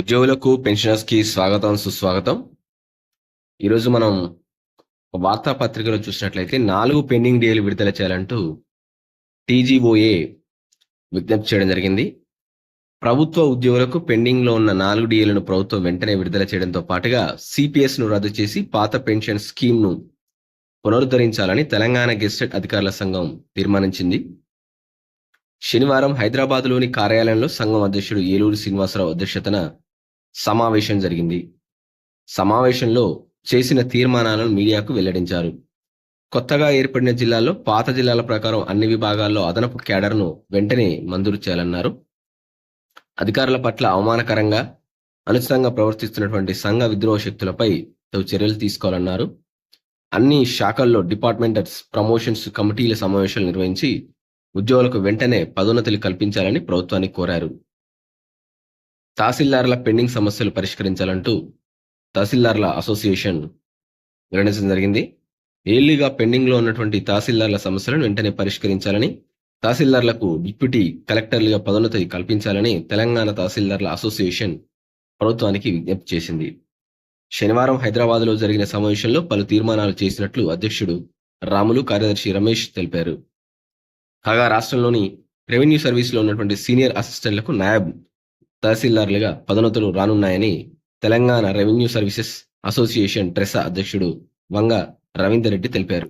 ఉద్యోగులకు పెన్షనర్స్కి స్వాగతం సుస్వాగతం. ఈరోజు మనం వార్తాపత్రికలో చూసినట్లయితే నాలుగు పెండింగ్ డేలు విడుదల చేయాలంటూ టీజీఓఏ విజ్ఞప్తి చేయడం జరిగింది. ప్రభుత్వ ఉద్యోగులకు పెండింగ్లో ఉన్న నాలుగు డీలను ప్రభుత్వం వెంటనే విడుదల చేయడంతో పాటుగా సిపిఎస్ను రద్దు చేసి పాత పెన్షన్ స్కీమ్ను పునరుద్ధరించాలని తెలంగాణ గెస్టెడ్ అధికారుల సంఘం తీర్మానించింది. శనివారం హైదరాబాద్లోని కార్యాలయంలో సంఘం అధ్యక్షుడు ఏలూరు శ్రీనివాసరావు అధ్యక్షతన సమావేశం జరిగింది. సమావేశంలో చేసిన తీర్మానాలను మీడియాకు వెల్లడించారు. కొత్తగా ఏర్పడిన జిల్లాల్లో పాత జిల్లాల ప్రకారం అన్ని విభాగాల్లో అదనపు క్యాడర్ను వెంటనే మంజూరు చేయాలన్నారు. అధికారుల పట్ల అవమానకరంగా అనుచితంగా ప్రవర్తిస్తున్నటువంటి సంఘ విద్రోహ శక్తులపై తగు చర్యలు తీసుకోవాలన్నారు. అన్ని శాఖల్లో డిపార్ట్మెంటల్స్ ప్రమోషన్స్ కమిటీల సమావేశాలు నిర్వహించి ఉద్యోగులకు వెంటనే పదోన్నతులు కల్పించాలని ప్రభుత్వాన్ని కోరారు. తహసీల్దార్ల పెండింగ్ సమస్యలు పరిష్కరించాలంటూ తహసీల్దార్ల అసోసియేషన్ నిర్ణయించడం జరిగింది. ఏళ్ళుగా పెండింగ్లో ఉన్నటువంటి తహసీల్దార్ల సమస్యలను వెంటనే పరిష్కరించాలని తహసీల్దార్లకు డిప్యూటీ కలెక్టర్లుగా పదోన్నతి కల్పించాలని తెలంగాణ తహసీల్దార్ల అసోసియేషన్ ప్రభుత్వానికి విజ్ఞప్తి చేసింది. శనివారం హైదరాబాద్లో జరిగిన సమావేశంలో పలు తీర్మానాలు చేసినట్లు అధ్యక్షుడు రాములు కార్యదర్శి రమేష్ తెలిపారు. కాగా రాష్ట్రంలోని రెవెన్యూ సర్వీస్లో ఉన్నటువంటి సీనియర్ అసిస్టెంట్లకు నాయబ్ తహసీల్దార్లుగా పదోన్నతులు రానున్నాయని Telangana revenue services association TRESA అధ్యక్షుడు వంగ రవీందర్ రెడ్డి తెలిపారు.